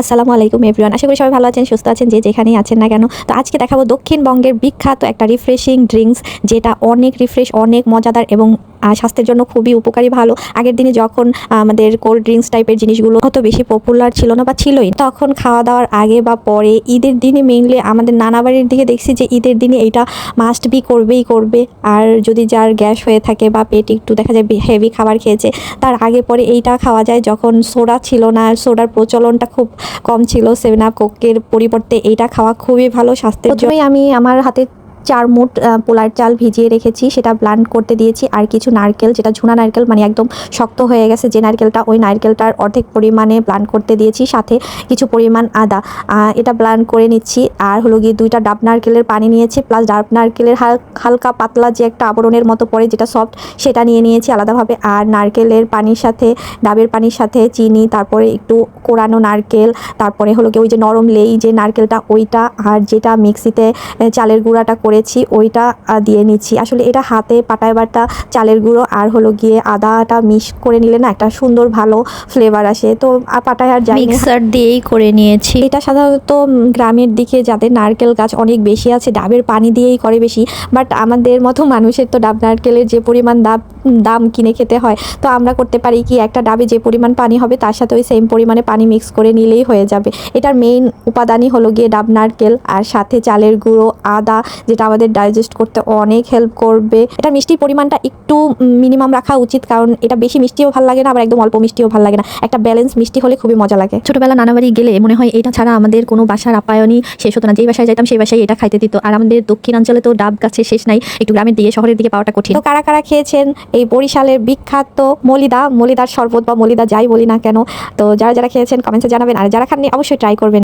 আসসালামু আলাইকুম এভরিওয়ান। আশা করি সবাই ভালো আছেন, সুস্থ আছেন, যে যেখানেই আছেন না কেন। তো আজকে দেখাবো দক্ষিণবঙ্গের বিখ্যাত একটা রিফ্রেশিং ড্রিঙ্কস যেটা অনেক রিফ্রেশ অনেক মজাদার এবং স্বাস্থ্যের জন্য খুবই উপকারী ভালো। আগের দিনে যখন, আমাদের কোল্ড ড্রিঙ্কস টাইপের জিনিসগুলো অত বেশি পপুলার ছিল না বা ছিলই, তখন খাওয়া দাওয়ার আগে বা পরে, ঈদের দিনে মেইনলি আমাদের নানা বাড়ির দিকে দেখছি যে ঈদের দিনে এটা মাস্ট বি করবেই করবে। আর যদি যার গ্যাস হয়ে থাকে বা পেট একটু দেখা যায় হেভি খাবার খেয়েছে, তার আগে পরে এইটা খাওয়া যায়। যখন সোডা ছিল না সোডার প্রচলনটা খুব কম ছিল সেভেন আপ কোকের পরিবর্তে এটা খাওয়া খুবই ভালো, স্বাস্থ্যের জন্য। আমি আমার হাতে চার মুট পোলার চাল ভিজিয়ে রেখেছি, সেটা ব্লান্ড করতে দিয়েছি, আর কিছু নারকেল, যেটা ঝুনা নারকেল মানে একদম শক্ত হয়ে গেছে, যে নারকেলটা ওই নারকেলটার অর্ধেক পরিমাণে ব্লান্ড করতে দিয়েছি, সাথে কিছু পরিমাণ আদা। এটা ব্লান্ড করে নিচ্ছি, আর হলো গিয়ে দুইটা ডাব নারকেলের পানি নিয়েছি প্লাস ডাব নারকেলের হাল- হালকা পাতলা যে একটা আবরণের মতো পড়ে, যেটা সফট সেটা নিয়ে নিয়েছি আলাদাভাবে, আর নারকেলের পানির সাথে, ডাবের পানির সাথে চিনি, তারপরে একটু কোরানো নারকেল, তারপরে হলো গিয়ে ওই যে নরম লেই যে নারকেলটা, ওইটা, আর যেটা মিক্সিতে চালের গুঁড়াটা করেছি ওইটা দিয়ে নিচ্ছি। আসলে এটা হাতে পাটায় বাটা চালের গুঁড়ো আর হলো গিয়ে আদাটা মিক্স করে নিলে না একটা সুন্দর ভালো ফ্লেভার আসে। তো পাটায় আর যাই মিক্সার দিয়েই করে নিয়েছি। এটা সাধারণত গ্রামের দিকে যাদের নারকেল গাছ অনেক বেশি আছে ডাবের পানি দিয়েই করে বেশি। বাট আমাদের মতো মানুষের তো ডাব নারকেলের যে পরিমাণ ডাব দাম কিনে খেতে হয় তো আমরা করতে পারি কি একটা ডাবে যে পরিমাণ পানি হবে তার সাথে ওই সেম পরিমাণে পানি মিক্স করে নিলেই হয়ে যাবে। এটার মেইন উপাদানই হলো গিয়ে ডাব নারকেল আর সাথে চালের গুঁড়ো আদা যেটা আমাদের ডাইজেস্ট করতে অনেক হেল্প করবে। এটা মিষ্টির পরিমাণটা একটু মিনিমাম রাখা উচিত কারণ এটা বেশি মিষ্টিও ভালো লাগে না আবার একদম অল্প মিষ্টিও ভালো লাগে না। একটা ব্যালেন্স মিষ্টি হলে খুবই মজা লাগে। ছোটবেলা নানাবাড়ি গেলে মনে হয় এটা ছাড়া আমাদের কোনো বাসার আপায়নই শেষ হতো না। যেই বাসায় যাইতাম সেই বাসায় এটা খাইতে দিত। আর আমাদের দক্ষিণাঞ্চলে তো ডাব গাছের শেষ নাই একটু গ্রামের দিকে শহরের দিকে পাওয়াটা কঠিন। তো কারা কারা খেয়েছেন? এই বরিশালের বিখ্যাত মলিদা মলিদার শরবত বা মলিদা যাই বলি না কেন তো যারা যারা খেয়েছেন কমেন্টে জানাবেন। আর যারা খাননি অবশ্যই ট্রাই করবেন।